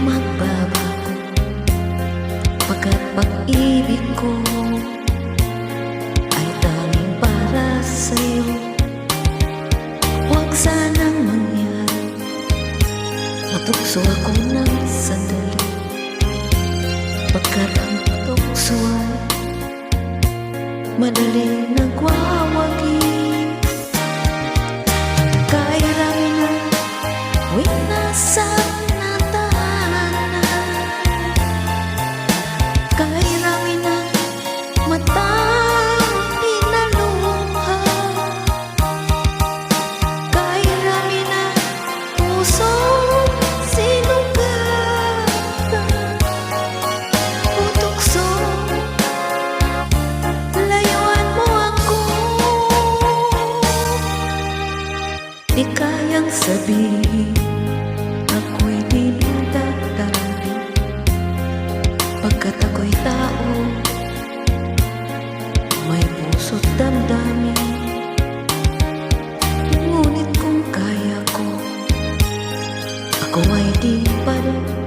magbabago. Pagkat pag-ibig ko Ay tanging para sa'yo. Huwag sanang mangyari. Matukso ako ng sandali. Pagkat ang tukso ay Madali nagwawagi. Kairami sabihin Ako'y di mintatari Pagkat ako'y tao May puso't damdamin. Ngunit kung kaya ko Ako ay di padadali